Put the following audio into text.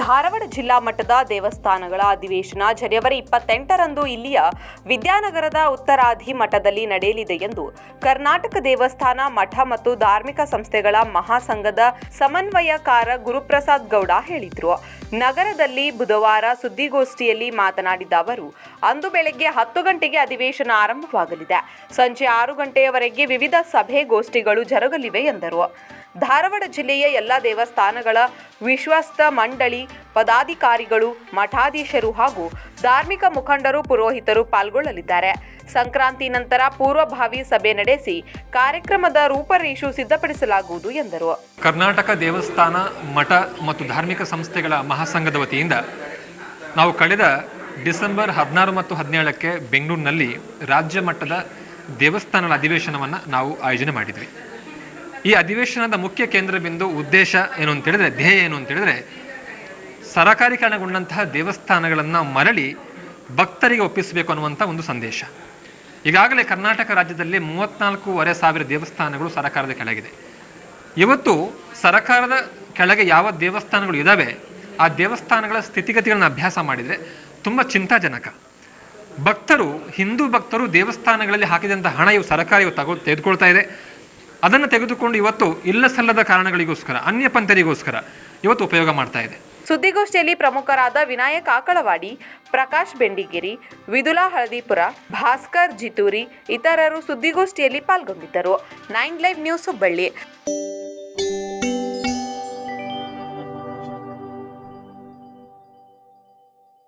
ಧಾರವಾಡ ಜಿಲ್ಲಾ ಮಟ್ಟದ ದೇವಸ್ಥಾನಗಳ ಅಧಿವೇಶನ ಜನವರಿ ಇಪ್ಪತ್ತೆಂಟರಂದು ಇಲ್ಲಿಯ ವಿದ್ಯಾನಗರದ ಉತ್ತರಾಧಿ ಮಠದಲ್ಲಿ ನಡೆಯಲಿದೆ ಎಂದು ಕರ್ನಾಟಕ ದೇವಸ್ಥಾನ ಮಠ ಮತ್ತು ಧಾರ್ಮಿಕ ಸಂಸ್ಥೆಗಳ ಮಹಾಸಂಘದ ಸಮನ್ವಯಕಾರ ಗುರುಪ್ರಸಾದ್ ಗೌಡ ಹೇಳಿದರು. ನಗರದಲ್ಲಿ ಬುಧವಾರ ಸುದ್ದಿಗೋಷ್ಠಿಯಲ್ಲಿ ಮಾತನಾಡಿದ ಅವರು ಅಂದು ಬೆಳಗ್ಗೆ ಹತ್ತು ಗಂಟೆಗೆ ಅಧಿವೇಶನ ಆರಂಭವಾಗಲಿದೆ. ಸಂಜೆ ಆರು ಗಂಟೆಯವರೆಗೆ ವಿವಿಧ ಸಭೆ ಗೋಷ್ಠಿಗಳು ಜರುಗಲಿವೆ ಎಂದರು. ಧಾರವಾಡ ಜಿಲ್ಲೆಯ ಎಲ್ಲ ದೇವಸ್ಥಾನಗಳ ವಿಶ್ವಸ್ತ ಮಂಡಳಿ ಪದಾಧಿಕಾರಿಗಳು, ಮಠಾಧೀಶರು ಹಾಗೂ ಧಾರ್ಮಿಕ ಮುಖಂಡರು, ಪುರೋಹಿತರು ಪಾಲ್ಗೊಳ್ಳಲಿದ್ದಾರೆ. ಸಂಕ್ರಾಂತಿ ನಂತರ ಪೂರ್ವಭಾವಿ ಸಭೆ ನಡೆಸಿ ಕಾರ್ಯಕ್ರಮದ ರೂಪರೇಷು ಸಿದ್ಧಪಡಿಸಲಾಗುವುದು ಎಂದರು. ಕರ್ನಾಟಕ ದೇವಸ್ಥಾನ, ಮಠ ಮತ್ತು ಧಾರ್ಮಿಕ ಸಂಸ್ಥೆಗಳ ಮಹಾಸಂಘದ ವತಿಯಿಂದ ನಾವು ಕಳೆದ ಡಿಸೆಂಬರ್ ಹದಿನಾರು ಮತ್ತು ಹದಿನೇಳಕ್ಕೆ ಬೆಂಗಳೂರಿನಲ್ಲಿ ರಾಜ್ಯ ಮಟ್ಟದ ದೇವಸ್ಥಾನಗಳ ಅಧಿವೇಶನವನ್ನು ನಾವು ಆಯೋಜನೆ ಮಾಡಿದ್ವಿ. ಈ ಅಧಿವೇಶನದ ಮುಖ್ಯ ಕೇಂದ್ರ ಬಿಂದು ಉದ್ದೇಶ ಏನು ಅಂತ ಹೇಳಿದ್ರೆ, ಧ್ಯೇಯ ಏನು ಅಂತ ಹೇಳಿದ್ರೆ, ಸರಕಾರೀಕರಣಗೊಂಡಂತಹ ದೇವಸ್ಥಾನಗಳನ್ನು ಮರಳಿ ಭಕ್ತರಿಗೆ ಒಪ್ಪಿಸಬೇಕು ಅನ್ನುವಂಥ ಒಂದು ಸಂದೇಶ. ಈಗಾಗಲೇ ಕರ್ನಾಟಕ ರಾಜ್ಯದಲ್ಲಿ ಮೂವತ್ನಾಲ್ಕೂವರೆ ಸಾವಿರ ದೇವಸ್ಥಾನಗಳು ಸರಕಾರದ ಕೆಳಗಿದೆ. ಇವತ್ತು ಸರಕಾರದ ಕೆಳಗೆ ಯಾವ ದೇವಸ್ಥಾನಗಳು ಇದ್ದಾವೆ ಆ ದೇವಸ್ಥಾನಗಳ ಸ್ಥಿತಿಗತಿಗಳನ್ನು ಅಭ್ಯಾಸ ಮಾಡಿದರೆ ತುಂಬ ಚಿಂತಾಜನಕ. ಭಕ್ತರು, ಹಿಂದೂ ಭಕ್ತರು ದೇವಸ್ಥಾನಗಳಲ್ಲಿ ಹಾಕಿದಂಥ ಹಣ ಇವು ಸರ್ಕಾರ ಇವು ತಗೋ, ತೆಗೆದುಕೊಳ್ತಾ ಇದೆ. ಅದನ್ನು ತೆಗೆದುಕೊಂಡು ಇವತ್ತು ಇಲ್ಲ ಸಲ್ಲದ ಕಾರಣಗಳಿಗೋಸ್ಕರ, ಅನ್ಯ ಪಂಥರಿಗೋಸ್ಕರ ಇವತ್ತು ಉಪಯೋಗ ಮಾಡ್ತಾ ಇದೆ. ಸುದ್ದಿಗೋಷ್ಠಿಯಲ್ಲಿ ಪ್ರಮುಖರಾದ ವಿನಾಯಕ ಆಕಳವಾಡಿ, ಪ್ರಕಾಶ್ ಬೆಂಡಿಗಿರಿ, ವಿದುಲಾ ಹಳದಿಪುರ, ಭಾಸ್ಕರ್ ಜಿತೂರಿ, ಇತರರು ಸುದ್ದಿಗೋಷ್ಠಿಯಲ್ಲಿ ಪಾಲ್ಗೊಂಡಿದ್ದರು. Nine live news Hubballi.